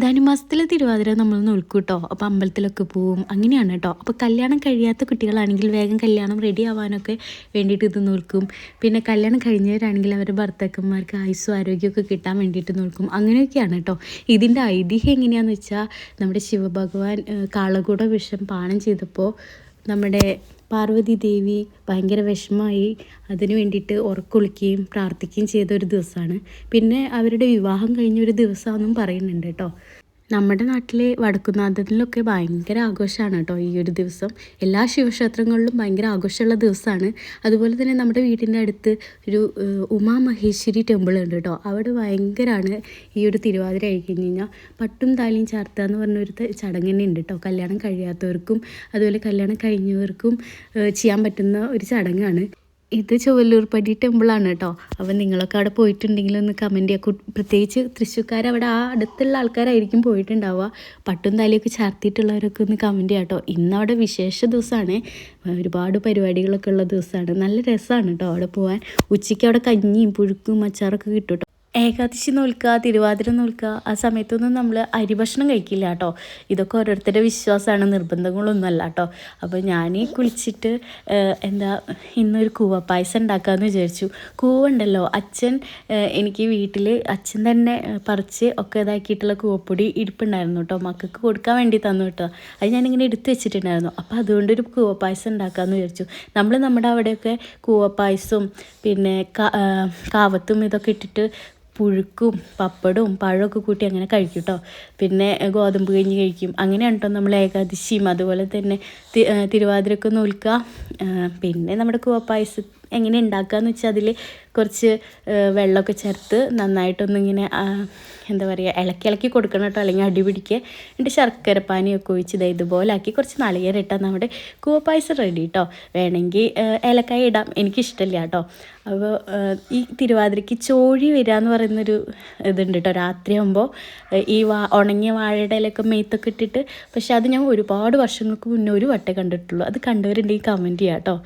ധനുമാസത്തിലെ തിരുവാതിര നമ്മൾ നോൽക്കും കേട്ടോ അപ്പോൾ അമ്പലത്തിലൊക്കെ പോവും. അങ്ങനെയാണ് കേട്ടോ അപ്പോൾ കല്യാണം കഴിയാത്ത കുട്ടികളാണെങ്കിൽ വേഗം കല്യാണം റെഡി ആവാനൊക്കെ വേണ്ടിയിട്ട് ഇത് നോൽക്കും പിന്നെ കല്യാണം കഴിഞ്ഞവരാണെങ്കിൽ അവരുടെ ഭർത്താക്കന്മാർക്ക് ആയുസ്സും ആരോഗ്യമൊക്കെ കിട്ടാൻ വേണ്ടിയിട്ട് നോൽക്കും അങ്ങനെയൊക്കെയാണ് കേട്ടോ ഇതിന്റെ ഐതിഹ്യം എങ്ങനെയാണെന്ന് വെച്ചാൽ നമ്മുടെ ശിവഭഗവാൻ കാളകൂട വിഷം പാനം ചെയ്തപ്പോൾ നമ്മുടെ പാർവതി ദേവി ഭയങ്കര വിഷമമായി അതിനു വേണ്ടിയിട്ട് ഉറക്കൊളിക്കുകയും പ്രാർത്ഥിക്കുകയും ചെയ്ത ഒരു ദിവസമാണ്. പിന്നെ അവരുടെ വിവാഹം കഴിഞ്ഞ ഒരു ദിവസമാണെന്നും പറയുന്നുണ്ട് കേട്ടോ. നമ്മുടെ നാട്ടിലെ വടക്കുന്നാഥനിലൊക്കെ ഭയങ്കര ആഘോഷമാണ് കേട്ടോ ഈ ഒരു ദിവസം. എല്ലാ ശിവക്ഷേത്രങ്ങളിലും ഭയങ്കര ആഘോഷമുള്ള ദിവസമാണ്. അതുപോലെ തന്നെ നമ്മുടെ വീടിന്റെ അടുത്ത് ഒരു ഉമാ മഹേശ്വരി ടെമ്പിൾ ഉണ്ട് കേട്ടോ. അവിടെ ഭയങ്കരമാണ് ഈ ഒരു തിരുവാതിര കഴിഞ്ഞ് കഴിഞ്ഞാൽ. പട്ടും താലിയും ചാർത്തുക എന്ന് പറഞ്ഞൊരു ചടങ്ങ് തന്നെ ഉണ്ട് കേട്ടോ. കല്യാണം കഴിയാത്തവർക്കും അതുപോലെ കല്യാണം കഴിഞ്ഞവർക്കും ചെയ്യാൻ പറ്റുന്ന ഒരു ചടങ്ങാണ്. ഇത് ചൊവ്വല്ലൂർപ്പടി ടെമ്പിളാണ് കേട്ടോ അപ്പം നിങ്ങളൊക്കെ അവിടെ പോയിട്ടുണ്ടെങ്കിൽ ഒന്ന് കമന്റ് ചെയ്യുക പ്രത്യേകിച്ച് തൃശ്ശൂർക്കാർ അവിടെ ആ അടുത്തുള്ള ആൾക്കാരായിരിക്കും പോയിട്ടുണ്ടാവുക. പട്ടും താലിയൊക്കെ ചാർത്തിയിട്ടുള്ളവരൊക്കെ ഒന്ന് കമന്റ് ചെയ്യാം കേട്ടോ ഇന്ന് അവിടെ വിശേഷ ദിവസമാണ് ഒരുപാട് പരിപാടികളൊക്കെ ഉള്ള ദിവസമാണ് നല്ല രസമാണ് കേട്ടോ അവിടെ പോകാൻ ഉച്ചയ്ക്ക് അവിടെ കഞ്ഞിയും പുഴുക്കും അച്ചാറൊക്കെ കേട്ടോ ഏകാദശി നോൽക്കുക തിരുവാതിര നോൽക്കുക ആ സമയത്തൊന്നും നമ്മൾ അരിഭക്ഷണം കഴിക്കില്ല കേട്ടോ. ഇതൊക്കെ ഓരോരുത്തരുടെ വിശ്വാസമാണ് നിർബന്ധങ്ങളൊന്നുമല്ല കേട്ടോ. അപ്പോൾ ഞാൻ കുളിച്ചിട്ട് എന്താ ഇന്നൊരു കൂവ പായസം ഉണ്ടാക്കാമെന്ന് വിചാരിച്ചു. കൂവ ഉണ്ടല്ലോ അച്ഛൻ എനിക്ക് വീട്ടിൽ അച്ഛൻ തന്നെ പറിച്ച് ഒക്കെ ഇതാക്കിയിട്ടുള്ള കൂവപ്പൊടി ഇരിപ്പുണ്ടായിരുന്നു കേട്ടോ. മക്കൾക്ക് കൊടുക്കാൻ വേണ്ടി തന്നു കേട്ടോ. അത് ഞാനിങ്ങനെ എടുത്ത് വെച്ചിട്ടുണ്ടായിരുന്നു. അപ്പോൾ അതുകൊണ്ടൊരു കൂവ പായസം ഉണ്ടാക്കാമെന്ന് വിചാരിച്ചു. നമ്മൾ നമ്മുടെ അവിടെയൊക്കെ കൂവ പായസവും പിന്നെ കാവത്തും ഇതൊക്കെ ഇട്ടിട്ട് പുഴുക്കും പപ്പടവും പഴമൊക്കെ കൂട്ടി അങ്ങനെ കഴിക്കും കേട്ടോ പിന്നെ ഗോതമ്പ് കഞ്ഞി കഴിക്കും. അങ്ങനെയാണ് കേട്ടോ നമ്മൾ ഏകാദശിയും. അതുപോലെ തന്നെ തിരുവാതിരക്ക് നോൽക്കുക പിന്നെ നമ്മുടെ കൂവപ്പായസം എങ്ങനെ ഉണ്ടാക്കുകയെന്ന് വെച്ചാൽ അതിൽ കുറച്ച് വെള്ളമൊക്കെ ചേർത്ത് നന്നായിട്ടൊന്നിങ്ങനെ എന്താ പറയുക ഇളക്കി ഇളക്കി കൊടുക്കണം കേട്ടോ. അല്ലെങ്കിൽ അടി പിടിക്കുക എന്നിട്ട് ശർക്കരപ്പാനിയൊക്കെ ഒഴിച്ച് ഇതാ ഇതുപോലെ ആക്കി കുറച്ച് നാളികേരം ഇട്ടാൽ നമ്മുടെ കൂവപ്പായസം റെഡി കേട്ടോ വേണമെങ്കിൽ ഏലക്കായ ഇടാം. എനിക്കിഷ്ടമില്ല കേട്ടോ. അപ്പോൾ ഈ തിരുവാതിരയ്ക്ക് ചോഴി വരിക എന്ന് പറയുന്നൊരു ഇതുണ്ട് കേട്ടോ. രാത്രിയാകുമ്പോൾ ഈ വാ ഉണങ്ങിയ വാഴയുടെ ഇലയൊക്കെ മേത്തൊക്കെ ഇട്ടിട്ട് പക്ഷെ അത് ഞാൻ ഒരുപാട് വർഷങ്ങൾക്ക് മുന്നേ ഒരു വട്ടേ കണ്ടിട്ടുള്ളൂ. അത് കണ്ടവരുണ്ടെങ്കിൽ കമന്റ് ചെയ്യാം കേട്ടോ.